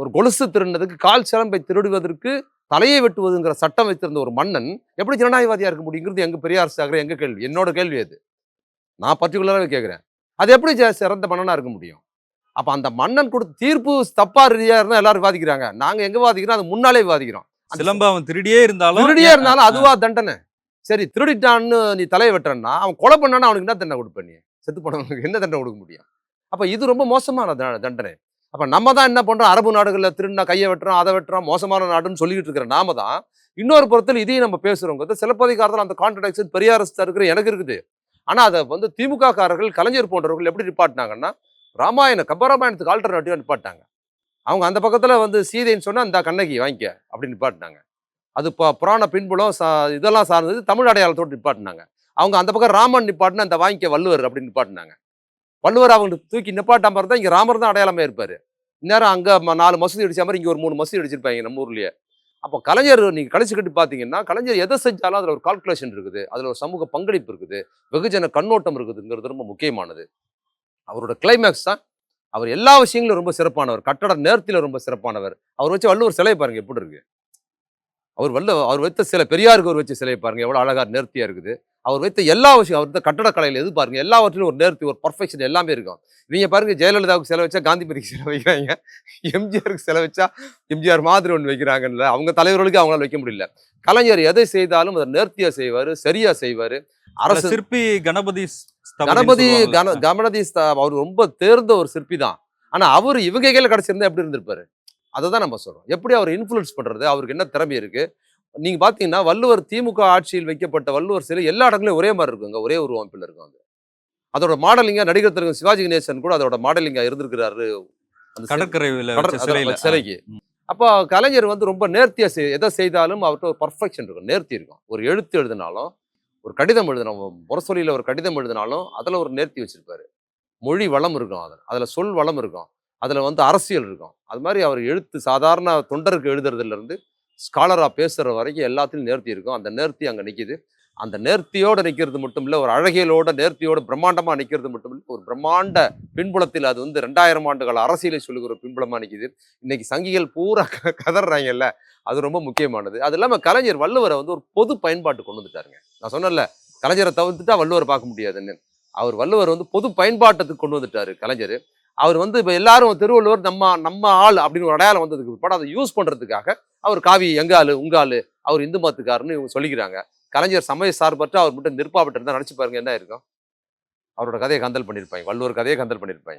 ஒரு கொலுசு திருடினதுக்கு கால் சிலம்பை திருடுவதற்கு தலையை வெட்டுவதுங்கிற சட்டம் வைத்திருந்த ஒரு மன்னன் எப்படி ஜனநாயகவாதியா இருக்க முடியுங்கிறது எங்க பெரியார் சாகர எங்க கேள்வி? என்னோட கேள்வி அது. நான் பர்டிகுலராகவே கேட்குறேன் அது எப்படி சிறந்த மன்னனா இருக்க முடியும்? அப்ப அந்த மன்னன் கொடுத்த தீர்ப்பு தப்பா ரீதியா இருந்தா எல்லாரும் வாதிக்கிறாங்க. நாங்க எங்க வாதிக்கிறோம்? அது முன்னாலே வாதிக்கிறோம். அந்த சிலம்ப அவன் திருடியே இருந்தாலும் திருடியே இருந்தாலும் அதுவா தண்டனை. சரி திருடிட்டான்னு நீ தலையை வெட்டுறன்னா அவன் கொலை பண்ணானா அவனுக்கு என்ன தண்டனை கொடுப்ப நீ? செத்து போனவனுக்கு என்ன தண்டனை கொடுக்க முடியும்? அப்ப இது ரொம்ப மோசமான தண்டனை. அப்போ நம்ம தான் என்ன பண்ணுறோம் அரபு நாடுகளில் திருடினா கையை வெட்டுறோம் அதை வெட்டுறோம் மோசமான நாடுன்னு சொல்லிக்கிட்டு இருக்கிற நாம தான் இன்னொரு புறத்தில் இதையும் நம்ம பேசுறோங்க சிலப்பதிகாரத்தில் அந்த கான்ட்ரடிக்ஷன் பெரியாரஸ்தா இருக்கிற எனக்கு இருக்குது. ஆனால் அதை வந்து திமுக காரர்கள் கலைஞர் போன்றவர்கள் எப்படி நிப்பாட்டினாங்கன்னா ராமாயண கம்பராமாயணத்துக்கு ஆல்டர்னேட்டிவாக நிப்பாட்டாங்க அவங்க அந்த பக்கத்தில் வந்து சீதைன்னு சொன்னால் இந்த கண்ணகி வாங்கிக்க அப்படின்னு நிப்பாட்டினாங்க. அது இப்போ புராண பின்புலம் சா இதெல்லாம் சார்ந்தது தமிழ் அடையாளத்தோடு நிப்பாட்டினாங்க. அவங்க அந்த பக்கம் ராமன் நிப்பாட்டினா அந்த வாங்கிக்க வள்ளுவர் அப்படின்னு நிப்பாட்டினாங்க. வள்ளுவர் அவங்க தூக்கி நிப்பாட்டாமல் இருந்தால் இங்கே ராமர் தான் அடையாளமாக இருப்பார். இந்நேரம் அங்க நாலு மசூதி அடிச்ச மாதிரி இங்கே ஒரு மூணு மசூதி அடிச்சிருப்பாங்க நம்ம ஊர்லயே. அப்போ கலைஞர் நீங்க கழிச்சு கட்டி பார்த்தீங்கன்னா கலைஞர் எதை செஞ்சாலும் அதில் ஒரு கால்குலேஷன் இருக்குது அதில் ஒரு சமூக பங்களிப்பு இருக்குது வெகுஜன கண்ணோட்டம் இருக்குதுங்கிறது ரொம்ப முக்கியமானது. அவரோட கிளைமேக்ஸ் தான். அவர் எல்லா விஷயங்களும் ரொம்ப சிறப்பானவர். கட்டட நேரத்தில் ரொம்ப சிறப்பானவர். அவர் வச்சு வள்ளுவர் சிலை பாருங்க எப்படி இருக்கு? அவர் வல்ல அவர் வைத்த சில பெரியாருக்கு அவர் வச்ச சிலை பாருங்க எவ்வளவு அழகா நேர்த்தியா இருக்குது. அவர் வைத்த எல்லா விஷயம் அவர் வைத்த கட்டடக்கலையில் எது பாருங்க எல்லாவற்றிலும் ஒரு நேர்த்தி ஒரு பர்ஃபெக்ஷன் எல்லாமே இருக்கும். இவங்க பாருங்க ஜெயலலிதாவுக்கு சிலை வச்சா காந்திமதிக்கு சிலை வைக்கிறாங்க. எம்ஜிஆருக்கு சிலை வச்சா எம்ஜிஆர் மாதிரி ஒன்று வைக்கிறாங்கல்ல அவங்க தலைவர்களுக்கு அவங்களால வைக்க முடியல. கலைஞர் எதை செய்தாலும் அதை நேர்த்தியா செய்வாரு சரியா செய்வாரு. அரசு சிற்பி கணபதி கணபதி கணபதி அவர் ரொம்ப தேர்ந்த ஒரு சிற்பி தான். ஆனா அவர் இவங்க கையில கிடைச்சிருந்தா எப்படி இருந்திருப்பாரு? அதை தான் நம்ம சொல்றோம். எப்படி அவர் இன்ஃப்ளூயன்ஸ் பண்றது? அவருக்கு என்ன திறமை இருக்கு? நீங்க பாத்தீங்கன்னா வள்ளுவர் திமுக ஆட்சியில் வைக்கப்பட்ட வள்ளுவர் சிலை எல்லா இடங்களையும் ஒரே மாதிரி இருக்குங்க. ஒரே ஒரு அமைப்பில் இருக்கும் அது. அதோட மாடலிங்கா நடிகர் திலகம் சிவாஜி கணேசன் கூட அதோட மாடலிங்கா இருந்திருக்கிறாரு. அந்த சிலை- கடற்கரையில கடற்- வச்ச அதான் சிலையில சிலைக்கு. அப்போ கலைஞர் வந்து ரொம்ப நேர்த்தியா செய் எதை செய்தாலும் அவர்கிட்ட ஒரு பர்ஃபெக்ஷன் இருக்கும். நேர்த்தி இருக்கும். ஒரு எழுத்து எழுதினாலும் ஒரு கடிதம் எழுதினோம் முரசொலியில் ஒரு கடிதம் எழுதினாலும் அதில் ஒரு நேர்த்தி வச்சிருப்பாரு. மொழி வளம் இருக்கும் அதில். அதில் சொல் வளம் இருக்கும். அதில் வந்து அரசியல் இருக்கும். அது மாதிரி அவர் எழுத்து சாதாரண தொண்டருக்கு எழுதுறதுலேருந்து ஸ்காலராக பேசுகிற வரைக்கும் எல்லாத்துலையும் நேர்த்தி இருக்கும். அந்த நேர்த்தி அங்கே நிற்கிது அந்த நேர்த்தியோடு நிற்கிறது மட்டும் இல்லை ஒரு அழகியலோட நேர்த்தியோட பிரம்மாண்டமாக நிற்கிறது மட்டும் இல்லை ஒரு பிரம்மாண்ட பின்புலத்தில் அது வந்து ரெண்டாயிரம் ஆண்டுகள் அரசியலை சொல்லுகிற பின்புலமாக நிற்கிது இன்றைக்கி சங்கிகள் பூரா க- கதறாங்கல்ல அது ரொம்ப முக்கியமானது. அது இல்லாமல் கலைஞர் வள்ளுவரை வந்து ஒரு பொது பயன்பாட்டு கொண்டு வந்துட்டாருங்க. நான் சொன்னேன்ல கலைஞரை தவிர்த்துட்டா வள்ளுவர் பார்க்க முடியாதுன்னு. அவர் வள்ளுவர் வந்து பொது பயன்பாட்டத்துக்கு கொண்டு வந்துட்டார் கலைஞர். அவர் வந்து இப்போ எல்லாரும் திருவள்ளுவர் நம்ம நம்ம ஆள் அப்படின்னு ஒரு அடையாளம் வந்ததுக்கு பிற்பாடு அதை யூஸ் பண்ணுறதுக்காக அவர் காவி எங்காலு உங்காலு அவர் இந்து மதத்துக்காருன்னு இவங்க சொல்லிக்கிறாங்க. கலைஞர் சமய சார்பற்ற அவர் மட்டும் நிற்பாவிட்டு இருந்தால் நினச்சி பாருங்க என்ன இருக்கும் அவரோட கதையை கந்தல் பண்ணியிருப்பாங்க வள்ளுவர் கதையை கந்தல் பண்ணியிருப்பாங்க.